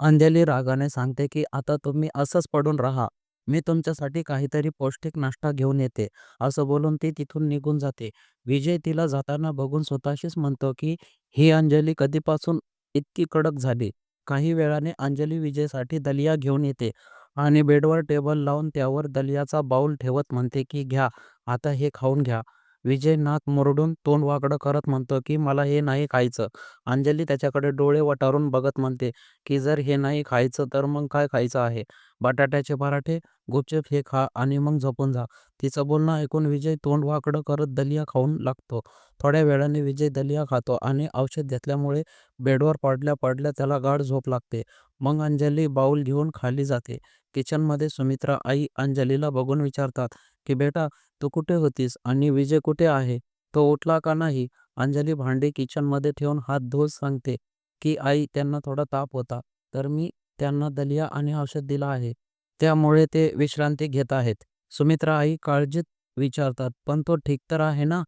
अंजली रागाने सांगते की आता तुम्ही असंच पडून राहा. मी तुमच्यासाठी काहीतरी पौष्टिक नाश्ता घेऊन येते. असं बोलून ती तिथून निघून जाते. विजय तिला जाताना बघून स्वतःशीच म्हणतो की ही अंजली कधीपासून इतकी कडक झाली. काही वेळाने अंजली विजयसाठी दलिया घेऊन येते आणि बेडवर टेबल लावून त्यावर दलियाचा बाऊल ठेवत म्हणते की घ्या. आता हे खाऊन घ्या. विजय नाक मुरडून तोंड वाकडं करत म्हणतो की मला हे नाही खायचं. अंजली त्याच्याकडे डोळे वटारून बघत म्हणते की जर हे नाही खायचं तर मग काय खायचं आहे? बटाट्याचे पराठे गुपचूप हे खा आणि मग झोपून जा. तिचं बोलणं ऐकून विजय तोंड वाकडं करत दलिया खाऊन लागतो. थोड्या वेळाने विजय दलिया खातो आणि औषध घेतल्यामुळे बेडवर पडल्या पडल्या त्याला गाढ झोप लागते. मग अंजली बाऊल घेऊन खाली जाते. किचनमध्ये सुमित्रा आई अंजलीला बघून विचारतात की बेटा तू कुठे होतीस आणि विजय कुठे आहे? तो उठला का नाही? अंजली भांडी किचनमध्ये ठेवून हात धुवत सांगते की आई त्यांना थोडा ताप होता तर मी त्यांना दलिया आणि औषध दिलं आहे. त्यामुळे ते विश्रांती घेत आहेत. सुमित्रा आई काळजीत विचारतात पण तो ठीक तर आहे ना?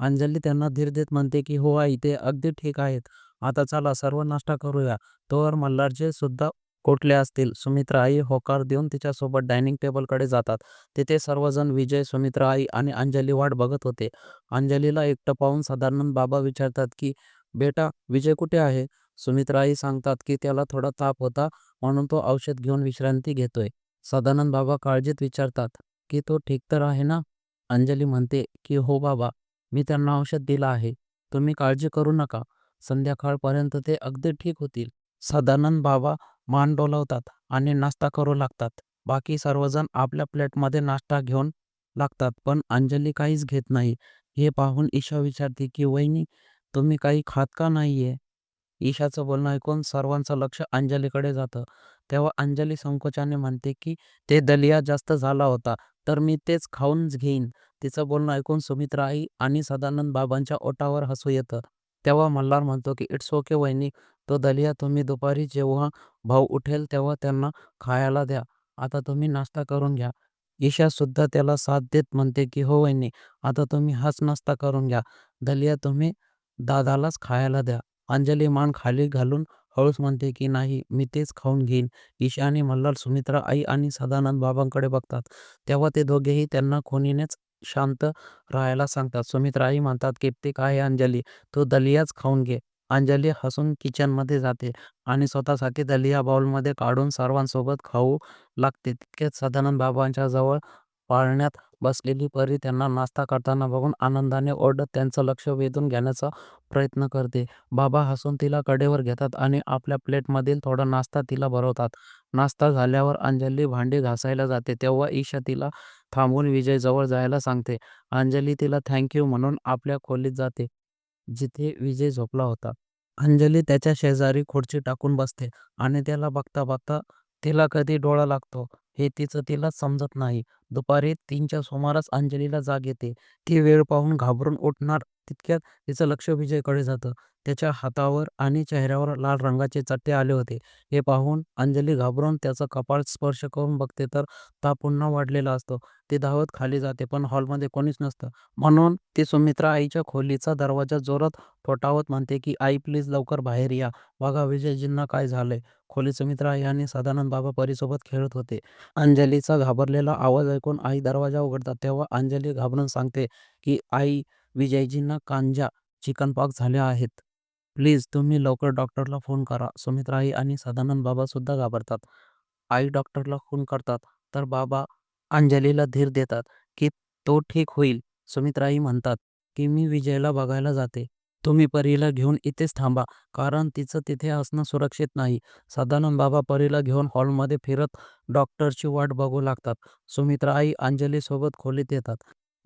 अंजली त्यांना धीर देत म्हणते की हो आई ते अगदी ठीक आहेत. आता चला सर्व नाश्ता करूया. तोवर मल्हारचे सुद्धा कोटले असतील? सुमित्रा आई होकार देऊन तिच्यासोबत डायनिंग टेबलकडे जातात. तिथे सर्वजण विजय सुमित्रा आई आणि अंजली वाट बघत होते. अंजलीला एकटं पाहून सदानंद बाबा विचारतात की बेटा विजय कुठे आहे? सुमित्रा आई सांगतात की त्याला थोडा ताप होता म्हणून तो औषध घेऊन विश्रांती घेतोय. सदानंद बाबा काळजीत विचारतात की तो ठीक तर आहे ना? अंजली म्हणते की हो बाबा मी त्यांना औषध दिलं आहे. तुम्ही काळजी करू नका. संध्याकाळपर्यंत ते अगदी ठीक होतील. सदानंद बाबा मान डोलवतात आणि नाश्ता करू लागतात. बाकी सर्वजण आपल्या प्लेटमध्ये नाश्ता घेऊन लागतात पण अंजली काहीच घेत नाही. हे पाहून ईशा विचारते की वहिनी तुम्ही काही खात का नाहीये? ईशाचं बोलणं ऐकून सर्वांचं लक्ष अंजलीकडे जातं. तेव्हा अंजली संकोचाने म्हणते की ते दलिया जास्त झाला होता तर मी तेच खाऊनच घेईन. तिचं बोलणं ऐकून सुमित्रा आई आणि सदानंद बाबांच्या ओटावर हसू येतं. तेव्हा मल्हार म्हणतो की इट्स ओके वहिनी. तो दलिया तुम्ही दुपारी जेव्हा भाऊ उठेल तेव्हा त्यांना खायला द्या. आता तुम्ही नाश्ता करून घ्या. ईशा सुद्धा त्याला साथ देत म्हणते की हो वहिनी आता तुम्ही हाच नाश्ता करून घ्या. दलिया तुम्ही दादालाच खायला द्या. अंजली मान खाली घालून हळूच म्हणते की नाही मी तेच खाऊन घेईन. ईशा आणि मल्हार सुमित्रा आई आणि सदानंद बाबांकडे बघतात. तेव्हा ते दोघेही त्यांना कोणीनेच शांत राहायला सांगतात. सुमित्रा आई म्हणतात की ते काय अंजली? तू दलियाच खाऊन घे. अंजली हसून किचनमध्ये जाते आणि स्वतःसाठी दलिया बाउलमध्ये काढून सर्वांसोबत खाऊ लागते. तितकेच सदानंद बाबांच्या जवळ पाळण्यात बसलेली परी त्यांना नाश्ता करताना बघून आनंदाने ओरडत त्यांचं लक्ष वेधून घेण्याचा प्रयत्न करते. बाबा हसून तिला कडेवर घेतात आणि आपल्या प्लेटमधील थोडा नाश्ता तिला भरवतात. नाश्ता झाल्यावर अंजली भांडी घासायला जाते. तेव्हा ईशा तिला थांबून विजयजवळ जायला सांगते. अंजली तिला थँक्यू म्हणून आपल्या खोलीत जाते. जिथे विजय झोपला होता. अंजली त्याच्या शेजारी खुर्ची टाकून बसते आणि त्याला बघता बघता तिला कधी डोळा लागतो हे तिचं तिलाच समजत नाही. दुपारी तीनच्या सुमारास अंजलीला जाग येते. ती वेळ पाहून घाबरून उठणार तितक्यात तिचं लक्ष विजयकडे जातं. त्याच्या हातावर आणि चेहऱ्यावर लाल रंगाचे चट्टे आले होते. हे पाहून अंजली घाबरून त्याचं कपाळ स्पर्श करून बघते तर ताप पुन्हा वाढलेला असतो. ती धावत खाली जाते पण हॉलमध्ये कोणीच नसतं. म्हणून ती सुमित्रा आईच्या खोलीचा दरवाजा जोरात ठोठावत म्हणते की आई प्लीज लवकर बाहेर या. बघा विजयजींना काय झालंय. खोली सुमित्रा आई आणि सदानंद बाबा परीसोबत खेळत होते. अंजलीचा घाबरलेला आवाज ऐकून आई दरवाजा उघडतात तेव्हा अंजली घाबरून सांगते की आई विजयजींना कांजा चिकनपॉक्स झाले आहेत. प्लीज तुम्ही लवकर डॉक्टरला फोन करा. सुमित्राई आणि सदानंद बाबा सुद्धा घाबरतात. आई डॉक्टरला फोन करतात तर बाबा अंजलीला धीर देतात की तो ठीक होईल. सुमित्राई म्हणतात की मी विजयला बघायला जाते. तुम्ही परीला घेऊन इथेच थांबा. कारण तिचं तिथे असणं सुरक्षित नाही. सदानंद बाबा परीला घेऊन हॉलमध्ये फिरत डॉक्टरची वाट बघू लागतात. सुमित्रा आई अंजली सोबत खोलीत येतात.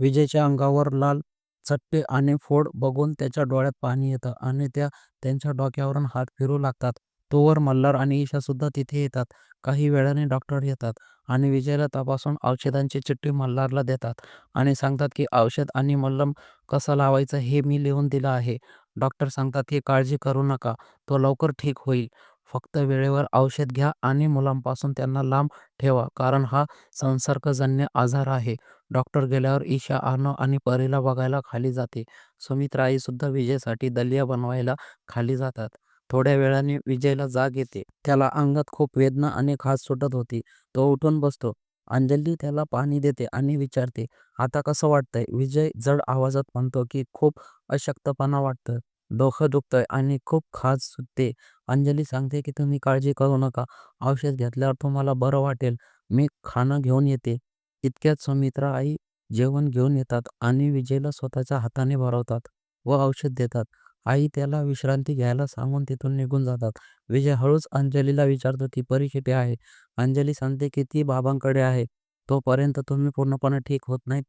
विजयच्या अंगावर लाल चट्टे आणि फोड बघून त्याच्या डोळ्यात पाणी येतं आणि त्या त्यांच्या डोक्यावरून हात फिरू लागतात. तोवर मल्हार आणि ईशा सुद्धा तिथे येतात. काही वेळाने डॉक्टर येतात आणि विजयला तपासून औषधांची चिठ्ठी मल्हारला देतात आणि सांगतात की औषध आणि मल्लम कसा लावायचं हे मी लिहून दिलं आहे. डॉक्टर सांगतात की काळजी करू नका तो लवकर ठीक होईल. फक्त वेळेवर औषध घ्या आणि मुलांपासून त्यांना लांब ठेवा कारण हा संसर्गजन्य आजार आहे डॉक्टर गेल्यावर ईशा आनो आणि परीला बघायला खाली जाते. सुमित्रा आई सुद्धा विजयसाठी दलिया बनवायला खाली जातात. थोड्या वेळाने विजयला जाग येते. त्याला अंगात खूप वेदना आणि खाज सुटत होती. तो उठून बसतो. अंजली त्याला पाणी देते आणि विचारते, "आता कसं वाटतंय?" विजय जड आवाजात म्हणतो की खूप अशक्तपणा वाटतं, डोकं दुखतंय आणि खूप खाज सुटते. अंजली सांगते की तुम्ही काळजी करू नका. औषध घेतल्यावर तुम्हाला बरं वाटेल. मी खाणं घेऊन येते. इतक्यात सुमित्रा आई जेवण घेऊन येतात आणि विजयला स्वतःच्या हाताने भरवतात व औषध देतात. आई त्याला विश्रांती घ्यायला सांगून तिथून निघून जातात. विजय हळूच अंजलीला विचारतो ती परी कुठे आहे? अंजली सांगते की ती बाबांकडे आहे. तोपर्यंत तुम्ही पूर्णपणे ठीक होत नाहीत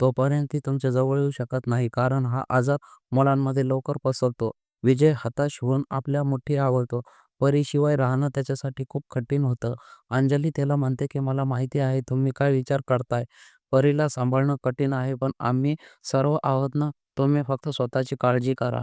तोपर्यंत ती तुमच्या जवळ येऊ शकत नाही कारण हा आजार मुलांमध्ये लवकर पसरतो. विजय हताश होऊन आपल्या मुठी आवळतो. परीशिवाय राहणं त्याच्यासाठी खूप कठीण होतं. अंजली त्याला म्हणते की मला माहिती आहे तुम्ही काय विचार करताय. परीला सांभाळणं कठीण आहे पण आम्ही सर्व आहोत ना. तुम्ही फक्त स्वतःची काळजी करा.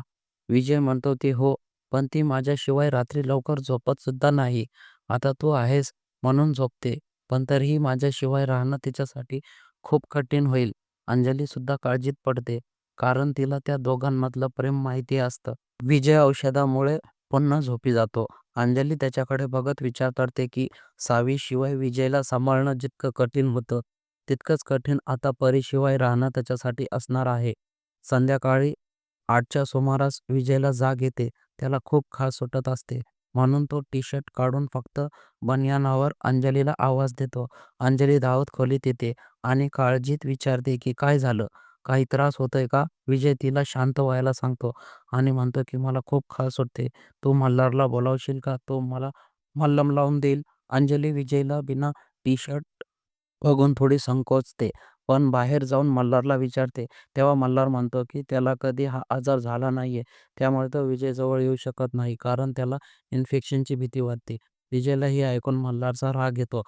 विजय म्हणतो ती हो, पण ती माझ्याशिवाय रात्री लवकर झोपत सुद्धा नाही. आता तू आहेस म्हणून झोपते. पण तरीही माझ्याशिवाय राहणं तिच्यासाठी खूप कठीण होईल. अंजली सुद्धा काळजीत पडते कारण तिला त्या दोघांमधलं प्रेम माहिती असतं. विजय औषधामुळे पुन्हा झोपी जातो. अंजली त्याच्याकडे बघत विचार करते की सावीशिवाय विजयला सांभाळणं जितकं कठीण होतं, तितकंच कठीण आता परीशिवाय राहणं त्याच्यासाठी असणार आहे. संध्याकाळी आठच्या सुमारास विजयला जाग येते. त्याला खूप खाज सुटत असते. म्हणून तो टी-शर्ट काढून फक्त बनियानावर अंजलीला आवाज देतो. अंजली धावत खोलीत येते आणि काळजीत विचारते की काय झालं? काही त्रास होतोय का? विजय तिला शांत व्हायला सांगतो आणि म्हणतो की मला खूप खाज सुटते. तू मल्हारला बोलावशील का? तो मला मल्लम लावून देईल. अंजली विजयला बिना टी-शर्ट बघून थोडी संकोचते. पण बाहेर जाऊन मल्हारला विचारते. तेव्हा मल्हार म्हणतो की त्याला कधी हा आजार झाला नाहीये. त्यामुळे तो विजयजवळ येऊ शकत नाही कारण त्याला इन्फेक्शनची भीती वाटते. विजयला हे ऐकून मल्हारचा राग येतो.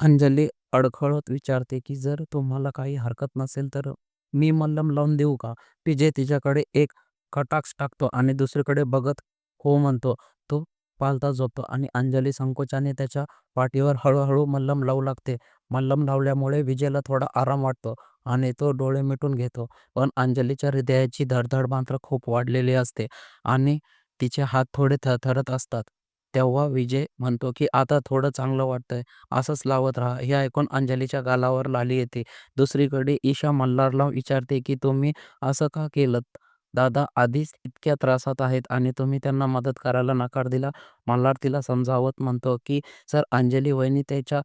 अंजली अडखळत विचारते की जर तुम्हाला काही हरकत नसेल तर मी मलम लावून देऊ का? विजय तिच्याकडे एक कटाक्ष टाकतो आणि दुसरीकडे बघत हो म्हणतो. तो पालता झोपतो आणि अंजली संकोचाने त्याच्या पाठीवर हळूहळू मल्लम लावू लागते. मल्लम लावल्यामुळे विजयला थोडा आराम वाटतो आणि तो डोळे मिटून घेतो. पण अंजलीच्या हृदयाची धडधड मात्र खूप वाढलेली असते आणि तिचे हात थोडे थरथरत असतात. तेव्हा विजय म्हणतो की आता थोडं चांगलं वाटतंय. असंच लावत राहा. हे ऐकून अंजलीच्या गालावर लाली येते. दुसरीकडे ईशा मल्हारला विचारते की तुम्ही असं का केलंत? दादा आधीच इतक्या त्रासात आहेत आणि तुम्ही त्यांना मदत करायला नकार दिला. मल्हार तिला समजावत म्हणतो की जर अंजली वहिनी त्याच्या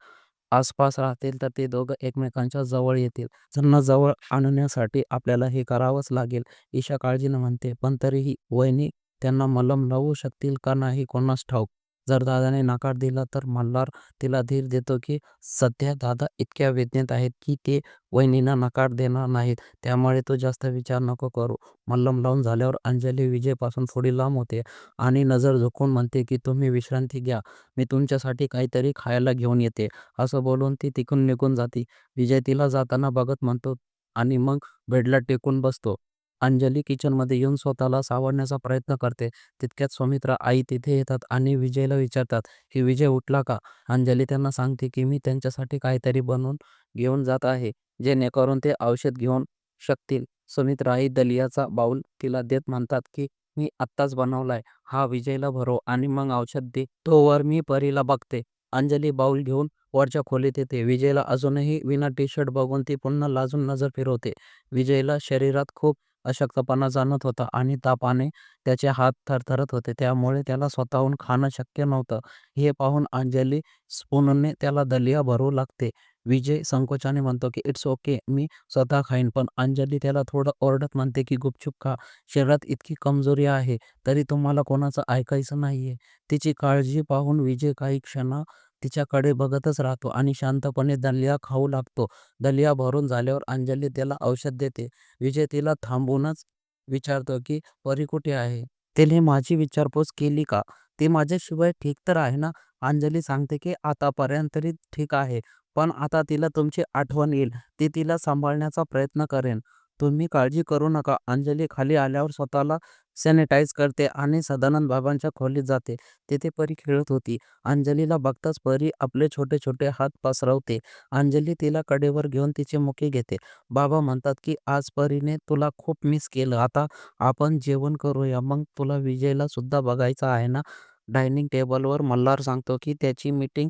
आसपास राहतील तर ते दोघं एकमेकांच्या जवळ येतील. त्यांना जवळ आणण्यासाठी आपल्याला हे करावंच लागेल. ईशा काळजीनं म्हणते, पण तरीही वहिनी त्यांना मलम लावू शकतील का नाही कोणास ठाऊक. जर दादाने नकार दिला तर मल्हार तिला धीर देतो की सध्या दादा इतक्या वेदनेत आहेत की ते वहिनींना नकार देणार नाहीत. त्यामुळे तो जास्त विचार नको करू. मल्लम लावून झाल्यावर अंजली विजयपासून थोडी लांब होते आणि नजर झुकवून म्हणते की तुम्ही विश्रांती घ्या. मी तुमच्यासाठी काहीतरी खायला घेऊन येते. असं बोलून ती तिकडून निघून जाते. विजय तिला जाताना बघत म्हणतो आणि मग बेडला टेकून बसतो. अंजली किचनमध्ये येऊन स्वतःला सावरण्याचा प्रयत्न करते. तितक्यात सुमित्रा आई तिथे येतात आणि विजयला विचारतात की विजय उठला का? अंजली त्यांना सांगते की मी त्यांच्यासाठी काहीतरी बनवून घेऊन जात आहे जेणेकरून ते औषध घेऊन शकतील. सुमित्रा आई दलियाचा बाऊल तिला देत म्हणतात की मी आत्ताच बनवलाय. हा विजयला भरो आणि मग औषध दे. तोवर मी परीला बघते. अंजली बाऊल घेऊन वरच्या खोलीत येते. विजयला अजूनही विना टी-शर्ट बघून ती पुन्हा लाजून नजर फिरवते. विजयला शरीरात खूप अशक्तपणा जाणवत होता आणि तापाने त्याचे हात थरथरत होते. त्यामुळे त्याला स्वतःहून खाणं शक्य नव्हतं. हे पाहून अंजली स्पूनने त्याला दलिया भरू लागते. विजय संकोचाने म्हणतो की इट्स ओके, मी स्वतः खाईन. पण अंजली त्याला थोडं ओरडत म्हणते की गुपचूप खा. शरीरात इतकी कमजोरी आहे तरी तुम्हाला कोणाचं ऐकायचं नाहीये. तिची काळजी पाहून विजय काही क्षण तिच्याकडे बघतच राहतो आणि शांतपणे दलिया खाऊ लागतो. दलिया भरून झाल्यावर अंजली त्याला औषध देते. विजय तिला थांबूनच विचारतो की परी कुठे आहे? तिने माझी विचारपूस केली का? ती माझ्याशिवाय ठीक तर आहे ना? अंजली सांगते की आतापर्यंत तरी ठीक आहे. पण आता तिला तुमची आठवण येईल. ती तिला सांभाळण्याचा प्रयत्न करेन. तुम्ही काळजी करू नका. अंजली खाली आल्यावर स्वतःला सॅनिटाईज करते आणि सदानंद बाबांच्या खोलीत जाते. तिथे परी खेळत होती. अंजलीला बघताच परी आपले छोटे छोटे हात पसरवते. अंजली तिला कडेवर घेऊन तिचे मुके घेते. बाबा म्हणतात की आज परीने तुला खूप मिस केलं. आता आपण जेवण करूया. मग तुला विजयला सुद्धा बघायचं आहे ना? डायनिंग टेबलवर मल्हार सांगतो की त्याची मीटिंग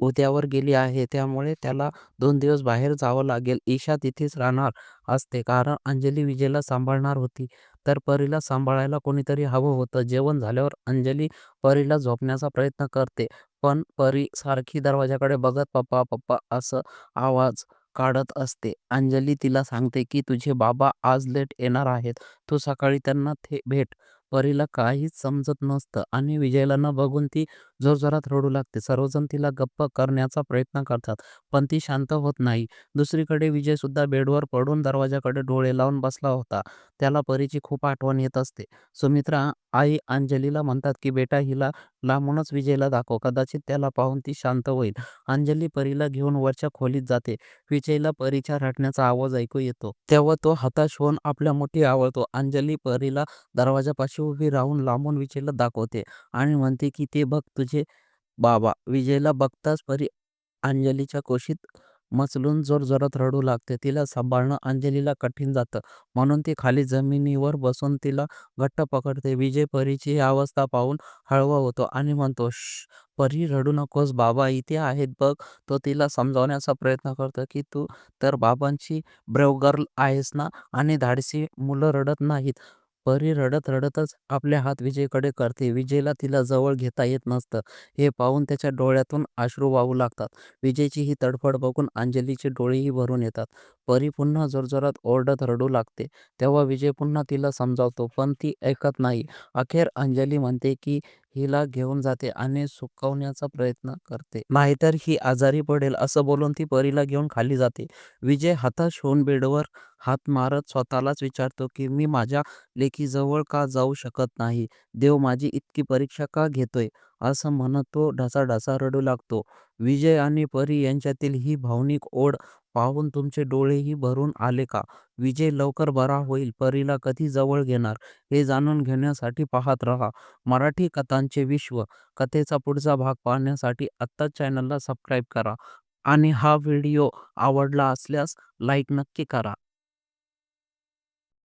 उद्यावर गेली आहे. त्यामुळे त्याला दोन दिवस बाहेर जावं लागेल. ईशा तिथेच राहणार असते कारण अंजली विजयला सांभाळणार होती. तर परीला सांभाळायला कोणीतरी हवं होतं. जेवण झाल्यावर अंजली परीला झोपण्याचा प्रयत्न करते. पण परी सारखी दरवाजाकडे बघत पप्पा पप्पा असं आवाज काढत असते. अंजली तिला सांगते की तुझे बाबा आज लेट येणार आहेत. तू सकाळी त्यांना भेट. परीला काहीच समजत नसतं आणि विजयला न बघून ती जोरजोरात रडू लागते. सर्वजण तिला गप्प करण्याचा प्रयत्न करतात. पण ती शांत होत नाही. दुसरीकडे विजय सुद्धा बेडवर पडून दरवाजाकडे डोळे लावून बसला होता. त्याला परीची खूप आठवण येत असते. सुमित्रा आई अंजलीला म्हणतात की बेटा हिला लांबूनच विजयला दाखव. कदाचित त्याला पाहून ती शांत होईल. अंजली परीला घेऊन वरच्या खोलीत जाते. विजयला परीच्या रडण्याचा आवाज ऐकू येतो. तेव्हा तो हताश होऊन आपल्या मुठी आवळतो. अंजली परीला दरवाजापाशी उभी राहून लांबून विजयला दाखवते आणि म्हणते की ते बघ तुझे बाबा. विजयला बघताच परी अंजलीच्या कुशीत मचलून जोरजोरात रडू लागते. तिला सांभाळणं अंजलीला कठीण जातं. म्हणून ती खाली जमिनीवर बसून तिला घट्ट पकडते. विजय परीची ही अवस्था पाहून हळवा होतो आणि म्हणतो श्श्श परी रडू नकोस. बाबा इथे आहेत बघ. तो तिला समजावण्याचा प्रयत्न करतो की तू तर बाबांची ब्रेव्ह गर्ल आहेस ना आणि धाडसी मुलं रडत नाहीत. परी रडत रडतच आपले हात विजयकडे करते. विजयला तिला जवळ घेता येत नसतं. हे पाहून त्याच्या डोळ्यातून अश्रू वाहू लागतात. विजयची ही तडफड बघून अंजलीचे डोळेही भरून येतात. परी पुन्हा जोरजोरात ओरडत रडू लागते. तेव्हा विजय पुन्हा तिला समजावतो. पण ती ऐकत नाही. अखेर अंजली म्हणते की हिला घेऊन जाते आणि सुकवण्याचा प्रयत्न करते. नाहीतर ही आजारी पडेल. असं बोलून ती परीला घेऊन खाली जाते. विजय हताश होऊन बेडवर हात मारत स्वतःलाच विचारतो की मी माझ्या लेकीजवळ का जाऊ शकत नाही? देव माझी इतकी परीक्षा का घेतोय? असं म्हणत तो ढसाढसा रडू लागतो. विजय आणि परी यांच्यातील ही भावनिक ओढ पाहून तुमचे डोळेही भरून आले का? विजय लवकर बरा होईल. परीला कधी जवळ घेणार? हे जाणून घेण्यासाठी पाहत रहा मराठी कथांचे विश्व. कथेचा पुढचा भाग पाहण्यासाठी आत्ताच चॅनलला सबस्क्राईब करा आणि हा व्हिडिओ आवडला असल्यास लाईक नक्की करा.